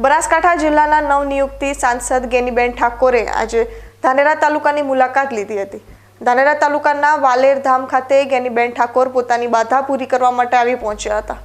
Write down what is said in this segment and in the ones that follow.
બનાસકાંઠા જિલ્લાના નવનિયુક્તિ સાંસદ ગેનીબેન ઠાકોરે આજે ધાનેરા તાલુકાની મુલાકાત લીધી હતી. ધાનેરા તાલુકાના વાલેર ધામ ખાતે ગેનીબેન ઠાકોર પોતાની બાધા પૂરી કરવા માટે આવી પહોંચ્યા હતા.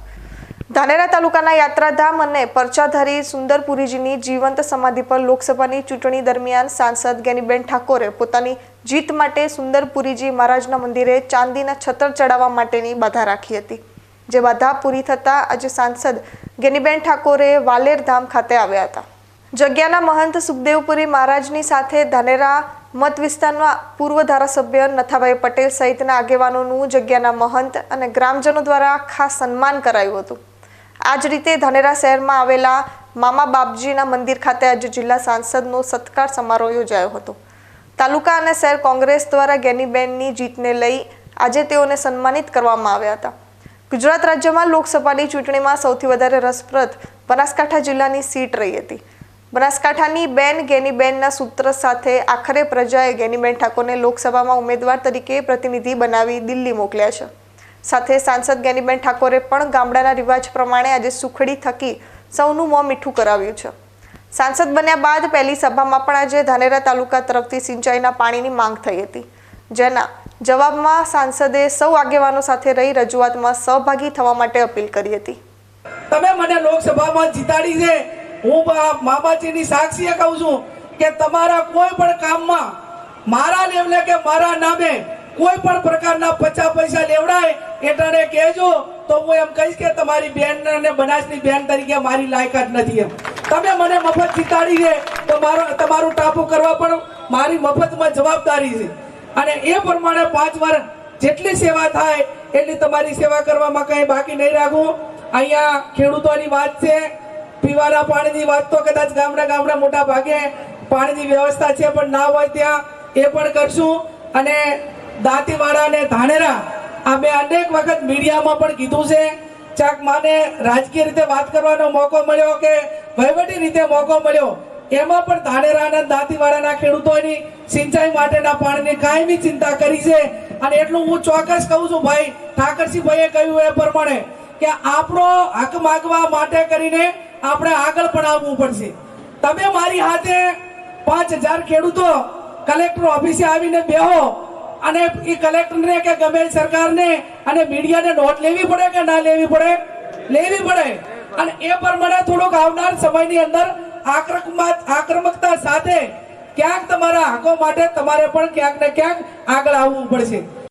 ધાનેરા તાલુકાના યાત્રાધામ અને પરચાધારી સુંદરપુરીજીની જીવંત સમાધિ પર લોકસભાની ચૂંટણી દરમિયાન સાંસદ ગેનીબેન ઠાકોરે પોતાની જીત માટે સુંદરપુરીજી મહારાજના મંદિરે ચાંદીના છત્ર ચડાવવા માટેની બાધા રાખી હતી. જે બાધા પૂરી થતાં આજે સાંસદ ગેનીબેન ઠાકોરે વાલેર ધામ ખાતે આવ્યા હતા. જગ્યાના મહંત સુખદેવપુરી મહારાજની સાથે ધાનેરા મત વિસ્તારના પૂર્વ ધારાસભ્ય નથાભાઈ પટેલ સહિતના આગેવાનોનું જગ્યાના મહંત અને ગ્રામજનો દ્વારા ખાસ સન્માન કરાયું હતું. આ જ રીતે ધાનેરા શહેરમાં આવેલા મામા બાપજીના મંદિર ખાતે આજે જિલ્લા સાંસદનો સત્કાર સમારોહ યોજાયો હતો. તાલુકા અને શહેર કોંગ્રેસ દ્વારા ગેનીબેનની જીતને લઈ આજે તેઓને સન્માનિત કરવામાં આવ્યા હતા. ગુજરાત રાજ્યમાં લોકસભાની ચૂંટણીમાં સૌથી વધારે રસપ્રદ બનાસકાંઠા જિલ્લાની સીટ રહી હતી. બનાસકાંઠાની બેન ગેનીબેનના સૂત્ર સાથે આખરે પ્રજાએ ગેનીબેન ઠાકોરને લોકસભામાં ઉમેદવાર તરીકે પ્રતિનિધિ બનાવી દિલ્હી મોકલ્યા છે. સાથે સાંસદ ગેનીબેન ઠાકોરે પણ ગામડાના રિવાજ પ્રમાણે આજે સુખડી થકી સૌનું મોં મીઠું કરાવ્યું છે. સાંસદ બન્યા બાદ પહેલી સભામાં પણ આજે ધાનેરા તાલુકા તરફથી સિંચાઈના પાણીની માંગ થઈ હતી. જેના જવાબમાં સાંસદે સૌ આગેવાનો સાથે રહી રજૂઆતમાં સહભાગી થવા માટે અપીલ કરી હતી. તમે મને લોકસભામાં જીતાડી છે. હું મામાજીની સાક્ષીએ કહું છું કે તમારા કોઈ પણ કામમાં મારા લેવલે કે મારા નામે કોઈ પણ પ્રકારના પચાસ પૈસા લેવડાય એટલે કહેજો તો હું એમ કહીશ કે તમારી બેન અને બનાસની બેન તરીકે મારી લાયકાત નથી એમ. તમે મને મફત જીતાડી છે તો મારો તમારું ટાપુ કરવા પણ મારી મફતમાં જવાબદારી છે. અને એ પ્રમાણે પાંચ વાર જેટલી સેવા થાય એટલી તમારી સેવા કરવામાં કઈ બાકી નહીં રાખું. અહીંયા ખેડૂતોની વાત છે. પીવાના પાણીની વાત તો કદાચ ગામડા ગામડા મોટા ભાગે પાણીની વ્યવસ્થા છે, પણ ના હોય ત્યાં એ પણ કરશું. અને દાંતીવાડા અને ધાનેરા આ મેં અનેક વખત મીડિયામાં પણ કીધું છે. ચાક માને રાજકીય રીતે વાત કરવાનો મોકો મળ્યો કે વહીવટી રીતે મોકો મળ્યો? એમાં પણ ધાનેરાના દાંતીવાડાના ખેડૂતોની સિંચાઈ માટેના પાણીની કાયમી ચિંતા કરી છે. અને એટલું હું ચોક્કસ કહું છું ભાઈ, ઠાકરસિંહભાઈએ કહ્યું એ પ્રમાણે કે આપણો હક માગવા માટે કરીને આપણે આગળ પણ આવવું પડશે. તમે મારી હાથે પાંચ હજાર ખેડૂતો કલેક્ટર ઓફિસે આવીને બેહો અને એ કલેક્ટરને કે ગમે સરકારને અને મીડિયાને નોટ લેવી પડે કે ના લેવી પડે? લેવી પડે. અને એ પ્રમાણે થોડુંક આવનાર સમયની અંદર આક્રમકતા સાથે ક્યાંક તમારા હકો માટે તમારે પણ ક્યાંક ને ક્યાંક આગળ આવવું પડશે.